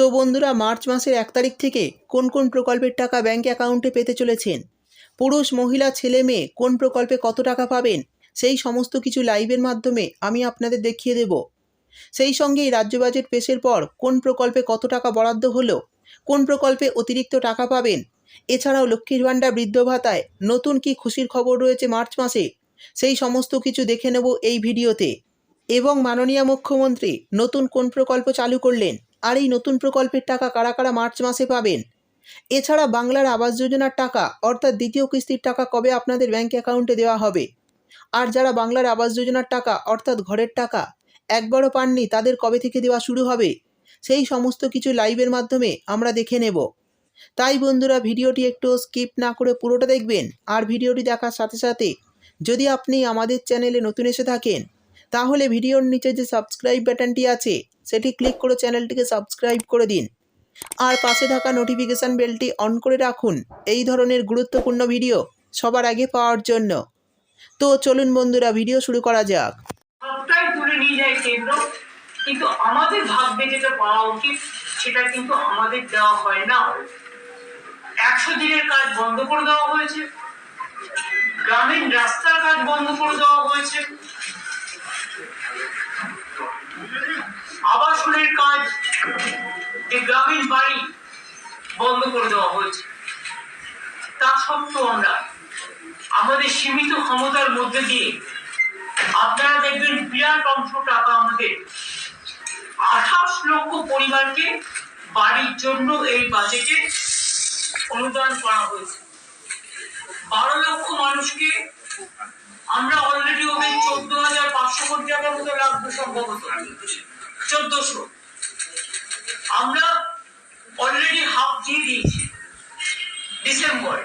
তো বন্ধুরা, মার্চ মাসের এক তারিখ থেকে কোন কোন প্রকল্পের টাকা ব্যাঙ্ক অ্যাকাউন্টে পেতে চলেছেন? পুরুষ, মহিলা, ছেলে, মেয়ে, কোন প্রকল্পে কত টাকা পাবেন? সেই সমস্ত কিছু লাইভের মাধ্যমে আমি আপনাদের দেখিয়ে দেব। সেই সঙ্গেই রাজ্য বাজেট পেশের পর কোন প্রকল্পে কত টাকা বরাদ্দ হলো? কোন প্রকল্পে অতিরিক্ত টাকা পাবেন? এছাড়াও লক্ষ্মীর ভাণ্ডার বৃদ্ধ ভাতায় নতুন কি খুশির খবর রয়েছে মার্চ মাসে? সেই সমস্ত কিছু দেখে নেব এই ভিডিওতে। এবং মাননীয় মুখ্যমন্ত্রী, নতুন কোন প্রকল্প চালু করলেন? আর এই নতুন প্রকল্পের টাকা কারা কারা মার্চ মাসে পাবেন? এছাড়া বাংলার আবাস যোজনার টাকা, অর্থাৎ দ্বিতীয় কিস্তির টাকা কবে আপনাদের ব্যাঙ্ক অ্যাকাউন্টে দেওয়া হবে? আর যারা বাংলার আবাস যোজনার টাকা, অর্থাৎ ঘরের টাকা, একবারও পাননি, তাদের কবে থেকে দেওয়া শুরু হবে? সেই সমস্ত কিছু লাইভের মাধ্যমে আমরা দেখে নেব। তাই বন্ধুরা, ভিডিওটি একটু স্কিপ না করে পুরোটা দেখবেন। আর ভিডিওটি দেখার সাথে সাথে যদি আপনি আমাদের চ্যানেলে নতুন এসে থাকেন তাহলে ভিডিওর নিচে যে সাবস্ক্রাইব বাটনটি আছে, সেটি ক্লিক করে চ্যানেলটিকে সাবস্ক্রাইব করে দিন। আর পাশে থাকা নোটিফিকেশান বেলটি অন করে রাখুন। এই ধরনের গুরুত্বপূর্ণ ভিডিও সবার আগে পাওয়ার জন্য। তো চলুন বন্ধুরা, ভিডিও শুরু করা যাক। কিন্তু আমাদের ভাগ্যে যেটা পাওয়া উচিত, সেটা কিন্তু আমাদের দেওয়া হয় না। একশো দিনের কাজ বন্ধ করে দেওয়া হয়েছে। গ্রামীণ রাস্তার কাজ বন্ধ করে দেওয়া হয়েছে। আবাসনের কাজ যে গ্রামীণ বাড়ি বন্ধ করে দেওয়া হয়েছে। তা সত্ত্বেও আমরা আমাদের সীমিত ক্ষমতার মধ্যে দিয়ে আপনারা দেখবেন বিরাট অংশ টাকা আমাদের আঠাশ লক্ষ পরিবারকে বাড়ির জন্য এই বাজেটে অনুদান করা হয়েছে। বারো লক্ষ মানুষকে আমরা অলরেডি ওদের চোদ্দ হাজার পাঁচশো কোটি টাকার মতো লাগবে সম্ভবত চোদ্দশো। আমরা অলরেডি হাফ দিয়ে দিয়েছি। ডিসেম্বরে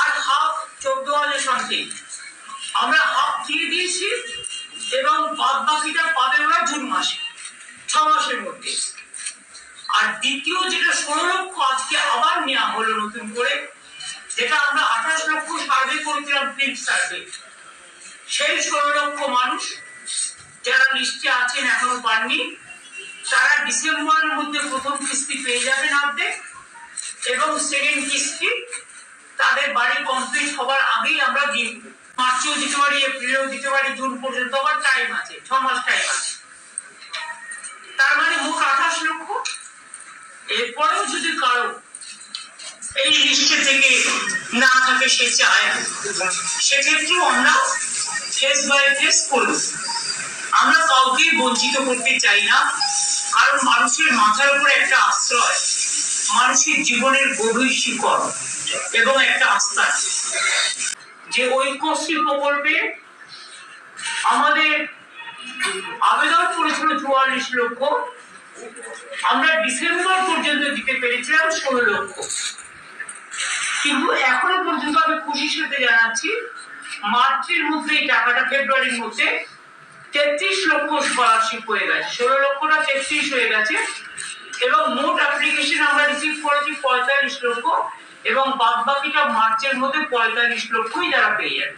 আর হাফ চোদ্দ হাজার সামথিং আমরা হাফ দিয়ে দিয়েছি এবং বাদ বাকিটা পাবে ওরা জুন মাসে, ছ মাসের মধ্যে। আর দ্বিতীয় যেটা ষোলো লক্ষ আজকে আবার নেওয়া হলো নতুন করে, যেটা আমরা আঠাশ লক্ষ সার্ভে করেছিলাম প্রিন্ট সার্ভে সেই ষোলো লক্ষ মানুষ যারা লিস্টে আছেন, এখনও পাননি, তারা ডিসেম্বরের মধ্যে প্রথম কিস্তি পেয়ে যাবেন অর্ধেক এবং সেকেন্ড কিস্তি তাদের বাড়ি কমপ্লিট হবার আগেই আমরা দিয়ে দেবো। মার্চেও দিতে পারি, এপ্রিলেও দিতে পারি, জুন পর্যন্ত আবার টাইম আছে, ছ মাস টাইম আছে। তার মানে মোট আঠাশ লক্ষ। এরপরেও যদি কারও এই লিস্টে থেকে না থাকে সে চায়, সেক্ষেত্রেও আমরা ফেস বাই ফেস করব। আমরা কাউকে বঞ্চিত করতে চাই না কারণ মানুষের মাথার উপরে একটা আশ্রয়, মানুষের জীবনের গভীর শিকড় এবং একটা আস্থা। যে ঐক্যশ্রী প্রকল্পে আমাদের আবেদন করেছিল চুয়াল্লিশ লক্ষ, আমরা ডিসেম্বর পর্যন্ত দিতে পেরেছিলাম ষোলো লক্ষ কিন্তু এখনও পর্যন্ত আমি খুশির সাথে জানাচ্ছি, মার্চের মধ্যে, এই টাকাটা ফেব্রুয়ারির মধ্যে তেত্রিশ লক্ষ স্কলারশিপ হয়ে গেছে। ষোলো লক্ষটা তেত্রিশ হয়ে গেছে। এবং মোট অ্যাপ্লিকেশন আমরা রিসিভ করেছি পঁয়তাল্লিশ লক্ষ এবং বাদ বাকিটা মার্চের মধ্যে পঁয়তাল্লিশ লক্ষই যারা পেয়ে যাবে।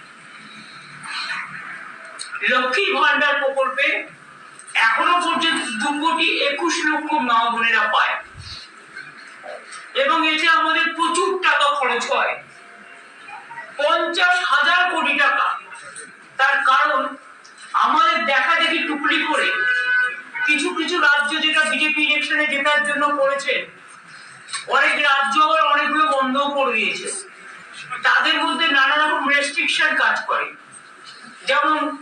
লক্ষ্মী ভান্ডার প্রকল্পে এখনও পর্যন্ত দু কোটি একুশ লক্ষ মা বোনেরা পায় এবং এতে আমাদের প্রচুর টাকা খরচ হয় পঞ্চাশ হাজার কোটি টাকা তার কারণ আমাদের দেখা করে। কিছু কিছু রাজ্য যেটা বিজেপি ইলেকশনে জেতার জন্য করেছে, অনেক রাজ্য আবার অনেকগুলো বন্ধও করে দিয়েছে। তাদের মধ্যে নানা রকম রেস্ট্রিকশন কাজ করে। যেমন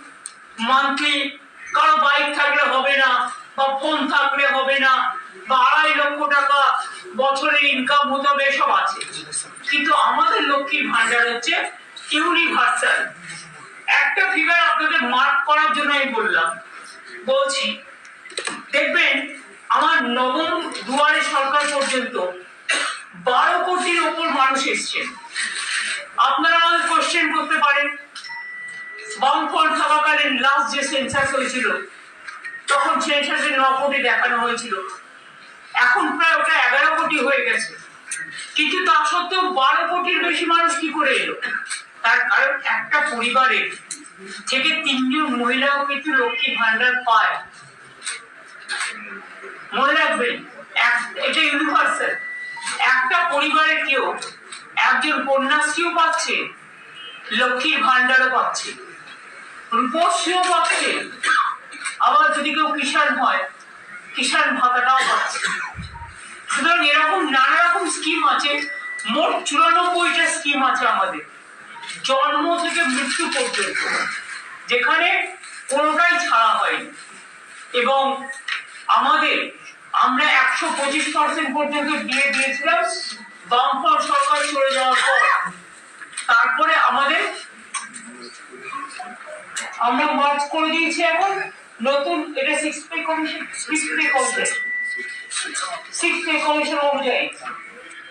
মান্থলি কারও বাইক থাকলে হবে না, বা ফোন থাকলে হবে না, বা আড়াই লক্ষ টাকা বছরে ইনকাম হতে হবে এসব আছে। কিন্তু আমাদের লক্ষ্মীর ভান্ডার হচ্ছে ইউনিভার্সাল একটা ফিগার আপনাদের মার্ক করার জন্য আমি বললাম। বলছি, দেখবেন আমার নবম দুয়ারে সরকার পর্যন্ত বারো কোটির ওপর মানুষ এসছেন আপনারা আমাদের কোশ্চেন করতে পারেন। বামফল থাকাকালীন লাস্ট যে সেন্সাস হয়েছিল তখন সেন্সাসে ন কোটি দেখানো হয়েছিল। এখন প্রায় ওটা এগারো কোটি হয়ে গেছে। কিন্তু তা সত্ত্বেও বারো কোটির বেশি মানুষ কি করে এলো? তার কারণ একটা পরিবারে থেকে তিনজন মহিলাও কিন্তু লক্ষ্মী ভান্ডার পায়। মনে রাখবেন এটা ইউনিভার্সাল একটা পরিবারের কেউ একজন কন্যাশ্রীও পাচ্ছে, লক্ষ্মীর ভান্ডারও পাচ্ছে। রূপশ্রীও পাচ্ছে, আবার যদি কেউ কিষাণ হয়, কিষাণ ভাতাটাও পাচ্ছে। সুতরাং এরকম নানা রকম স্কিম আছে। মোট চুরানব্বইটা স্কিম আছে আমাদের। জন্ম থেকে মৃত্যু পর্যন্ত, যেখানে কোনোটাই ছাড়া হয়নি। এবং আমাদের, আমরা একশো পঁচিশ পার্সেন্ট পর্যন্ত দিয়ে দিয়েছিলাম বামফ্রন্ট সরকার চলে যাওয়ার পর। তারপরে আমাদের, আমরা মার্চ করে দিয়েছি এখন, নতুন, এটা six pay commission six pay commission অনুযায়ী।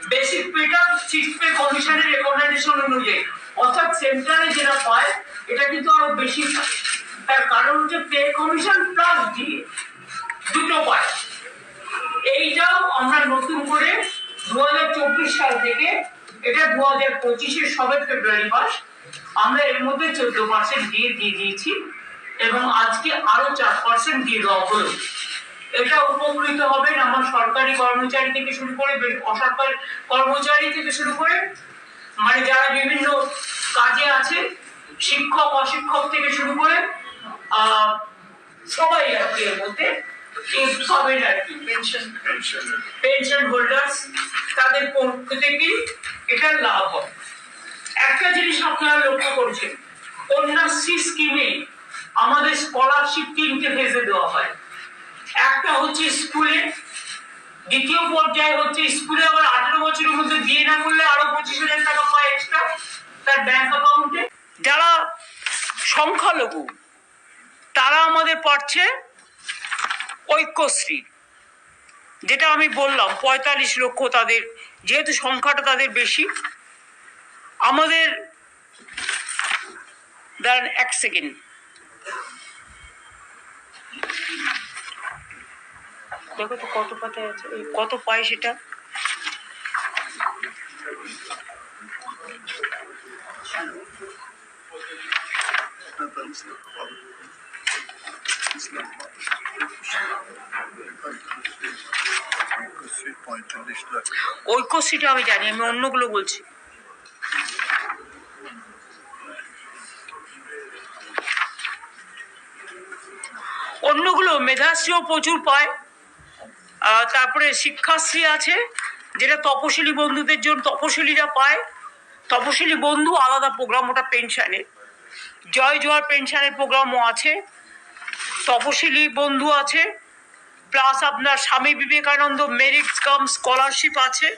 বেসিক পেটা সিক্স পে কমিশনের রেকমেন্ডেশন অনুযায়ী। অর্থাৎ সেন্ট্রালে যেটা পায় এটা কিন্তু আরও বেশি পায় তার কারণ হচ্ছে পে কমিশন প্লাস দিয়ে দুটো পায় এইটাও আমরা নতুন করে দু হাজার চব্বিশ সাল থেকে, এটা দু হাজার পঁচিশের সবে ফেব্রুয়ারি মাস, আমরা এর মধ্যে চোদ্দ পার্সেন্ট দিয়ে দিয়ে দিয়েছি এবং আজকে আরও চার পার্সেন্ট দিয়ে দেওয়া হলো। এটা উপকৃত হবেন আমার সরকারি কর্মচারী থেকে শুরু করে অসরকারি কর্মচারী থেকে শুরু করে মানে যারা বিভিন্ন কাজে আছে, শিক্ষক, অশিক্ষক থেকে শুরু করে সবাই আর কি এর মধ্যে পাবেন আর কি পেনশন পেনশন হোল্ডার্স তাদের পক্ষ থেকে এটা লাভ হয়। একটা জিনিস আপনারা লক্ষ্য করছেন, কন্যাশ্রী স্কিমে আমাদের স্কলারশিপ তিনটে ফেজে দেওয়া হয়। একটা হচ্ছে স্কুলে দ্বিতীয় পর্যায়ে হচ্ছে স্কুলে আবার আঠারো বছরের মধ্যে বিয়ে না করলে আরও পঁচিশ হাজার অ্যাকাউন্টে যারা সংখ্যালঘু, তারা আমাদের পাচ্ছে ঐক্যশ্রী। যেটা আমি বললাম, পঁয়তাল্লিশ লক্ষ তাদের, যেহেতু সংখ্যাটা তাদের বেশি, আমাদের দাঁড়ান এক সেকেন্ড দেখো তো কত পাতায় আছে কত পায় সেটা? পঁয়তাল্লিশ লাখ ঐক্যশ্রীটা আমি জানি, আমি অন্যগুলো বলছি। অন্যগুলো মেধাশ্রীও প্রচুর পায়। তারপরে শিক্ষাশ্রী আছে, যেটা তপশিলি বন্ধুদের জন্য তপশিলিরা পায়। তপশিলি বন্ধু আলাদা প্রোগ্রাম ওটা পেনশনের জয় জোয়ার পেনশনের প্রোগ্রামও আছে, তপশিলি বন্ধু আছে, প্লাস আপনার Swami Vivekananda merit cum scholarship আছে।